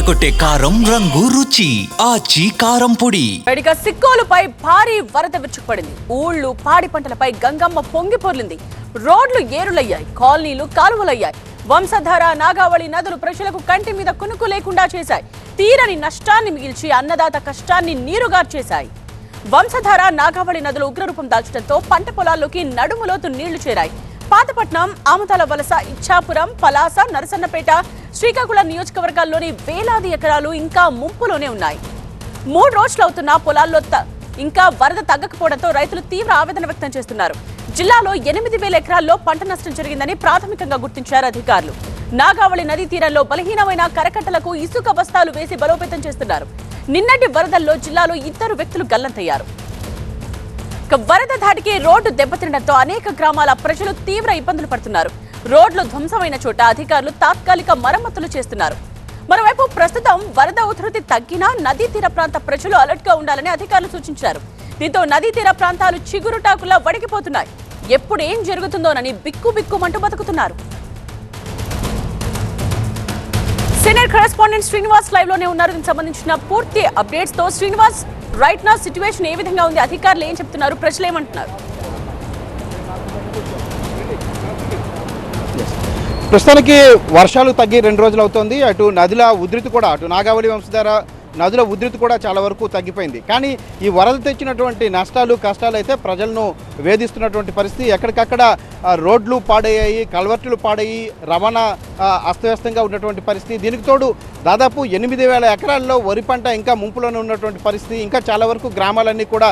అదరగొట్టే కారం రంగు రుచి ఆచి కారం పొడి. వేడిగా సిక్కోలుపై భారీ వరద విచ్చుకుపడింది ఊళ్ళు పాడి పంటలపై గంగమ్మ పొంగి పొర్లింది. రోడ్లు ఏరులయ్యాయి కాలనీలు కాలువలయ్యాయి. వంశధార నాగావళి నదులు ప్రజలకు కంటి మీద కునుకు లేకుండా చేశాయి. తీరని నష్టాన్ని మిగిల్చి అన్నదాత కష్టాన్ని నీరుగార్చేశాయి. వంశధార నాగావళి నదులు ఉగ్రరూపం దాల్చడంతో పంట పొలాల్లోకి నడుములోతు నీళ్ళు చేరాయి. పాతపట్నం ఆముదాల వలస ఇచ్చాపురం పలాస నరసన్నపేట శ్రీకాకుళం నియోజకవర్గాల్లోని వేలాది ఎకరాలు ఇంకా ముంపులోనే ఉన్నాయి. మూడు రోజులు అవుతున్న పొలాల్లో త- ఇంకా వరద తగ్గకపోవడంతో రైతులు తీవ్ర ఆవేదన వ్యక్తం చేస్తున్నారు. జిల్లాలో ఎనిమిది వేల ఎకరాల్లో పంట నష్టం జరిగిందని ప్రాథమికంగా గుర్తించారు అధికారులు. నాగావళి నదీ తీరంలో బలహీనమైన కరకట్టలకు ఇసుక బస్తాలు వేసి బలోపేతం చేస్తున్నారు. నిన్నటి వరదల్లో జిల్లాలో ఇద్దరు వ్యక్తులు గల్లంతయ్యారు. వరద ధాటికి రోడ్డు దెబ్బతినడంతో అనేక గ్రామాల ప్రజలు తీవ్ర ఇబ్బందులు పడుతున్నారు. రోడ్లు ధ్వంసమైన చోట అధికారులు తాత్కాలిక మరమ్మతులు చేస్తున్నారు. మరోవైపు ప్రస్తుతం వరద ఉధృతి తగ్గినా నదీ తీర ప్రాంత ప్రజలు అలర్ట్గా ఉండాలని అధికారులు సూచించారు. దీంతో నదీ తీర ప్రాంతాలు చిగురుటాకులా వడికిపోతున్నాయి ఎప్పుడు ఏం జరుగుతుందోనని బిక్కు బిక్కుమంటూ బతుకుతున్నారు. సీనియర్ కరెస్పాండెంట్ శ్రీనివాస్ లైవ్లోనే ఉన్నారు. దీనికి సంబంధించిన పూర్తి అప్డేట్స్తో శ్రీనివాస్ రైట్ నా సిచ్యువేషన్ ఏ విధంగా ఉంది? అధికారులు ఏం చెప్తున్నారు? ప్రజలు ఏమంటున్నారు? ప్రస్తుతానికి వర్షాలు తగ్గి రెండు రోజులు అవుతోంది. అటు నదుల ఉధృతి కూడా అటు నాగావళి వంశధార నదుల ఉధృతి కూడా చాలా వరకు తగ్గిపోయింది. కానీ ఈ వరద తెచ్చినటువంటి నష్టాలు కష్టాలు అయితే ప్రజలను వేధిస్తున్నటువంటి పరిస్థితి. ఎక్కడికక్కడ రోడ్లు పాడయ్యాయి కల్వర్టులు పాడయ్యి రవాణా అస్తవ్యస్తంగా ఉన్నటువంటి పరిస్థితి. దీనికి తోడు దాదాపు ఎనిమిది వేల ఎకరాల్లో వరి పంట ఇంకా ముంపులోనే ఉన్నటువంటి పరిస్థితి. ఇంకా చాలా వరకు గ్రామాలన్నీ కూడా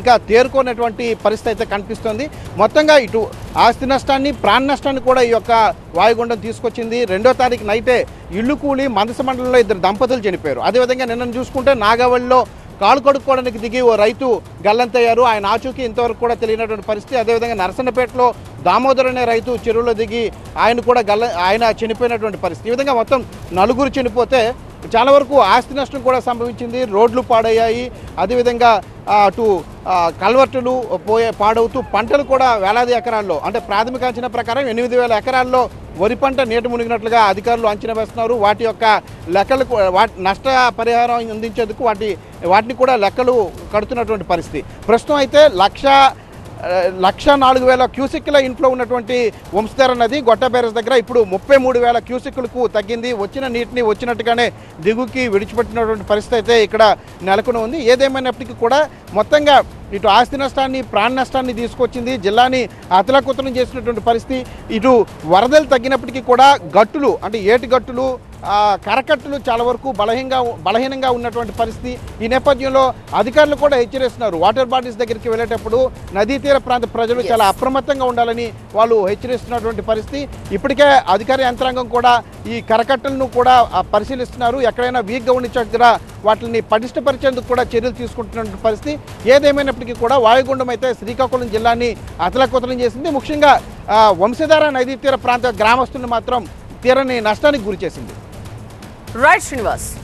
ఇంకా తేరుకోనటువంటి పరిస్థితి అయితే కనిపిస్తుంది. మొత్తంగా ఇటు ఆస్తి నష్టాన్ని ప్రాణ నష్టాన్ని కూడా ఈ యొక్క వాయుగుండం తీసుకొచ్చింది. రెండో తారీఖు నైటే ఇల్లు కూలి మందస మండలంలో ఇద్దరు దంపతులు చనిపోయారు. అదేవిధంగా నిన్న చూసుకుంటే నాగావళిలో కాలు కడుక్కోవడానికి దిగి ఓ రైతు గల్లంతయ్యారు. ఆయన ఆచూకీ ఇంతవరకు కూడా తెలియనటువంటి పరిస్థితి. అదేవిధంగా నరసన్నపేటలో దామోదర్ అనే రైతు చెరువులో దిగి ఆయన కూడా గల్ల ఆయన చనిపోయినటువంటి పరిస్థితి. ఈ విధంగా మొత్తం నలుగురు చనిపోతే చాలా వరకు ఆస్తి నష్టం కూడా సంభవించింది. రోడ్లు పాడయ్యాయి. అదేవిధంగా అటు కల్వర్టులు పోయే పాడవుతూ పంటలు కూడా వేలాది ఎకరాల్లో అంటే ప్రాథమిక అంచనా ప్రకారం ఎనిమిది వేల ఎకరాల్లో వరి పంట నీట మునిగినట్లుగా అధికారులు అంచనా వేస్తున్నారు. వాటి యొక్క లెక్కలు వాటి నష్ట పరిహారం అందించేందుకు వాటి వాటిని కూడా లెక్కలు కడుతున్నటువంటి పరిస్థితి. ప్రస్తుతం అయితే లక్ష లక్ష నాలుగు వేల క్యూసిక్ల ఇంట్లో ఉన్నటువంటి వంశధార నది గొట్ట బ్యారేజ్ దగ్గర ఇప్పుడు ముప్పై మూడు వేల క్యూసిక్లకు తగ్గింది. వచ్చిన నీటిని వచ్చినట్టుగానే దిగుకి విడిచిపెట్టినటువంటి పరిస్థితి అయితే ఇక్కడ నెలకొని ఉంది. ఏదేమైనప్పటికీ కూడా మొత్తంగా ఇటు ఆస్తి నష్టాన్ని ప్రాణ నష్టాన్ని తీసుకొచ్చింది జిల్లాని అతలకుతలం చేసినటువంటి పరిస్థితి. ఇటు వరదలు తగ్గినప్పటికీ కూడా గట్టులు అంటే ఏటి గట్టులు కరకట్టలు చాలా వరకు బలహీనంగా బలహీనంగా ఉన్నటువంటి పరిస్థితి. ఈ నేపథ్యంలో అధికారులు కూడా హెచ్చరిస్తున్నారు. వాటర్ బాడీస్ దగ్గరికి వెళ్ళేటప్పుడు నదీ తీర ప్రాంత ప్రజలు చాలా అప్రమత్తంగా ఉండాలని వాళ్ళు హెచ్చరిస్తున్నటువంటి పరిస్థితి. ఇప్పటికే అధికార యంత్రాంగం కూడా ఈ కరకట్టలను కూడా పరిశీలిస్తున్నారు. ఎక్కడైనా వీక్గా ఉన్న దగ్గర వాటిని పటిష్టపరిచేందుకు కూడా చర్యలు తీసుకుంటున్నటువంటి పరిస్థితి. ఏదేమైనప్పటికీ కూడా వాయుగుండం అయితే శ్రీకాకుళం జిల్లాని అతలకుతలం చేసింది. ముఖ్యంగా వంశధార నదీ తీర ప్రాంత గ్రామస్తులను మాత్రం తీరని నష్టానికి గురి చేసింది. రైట్ శ్రీనివాస్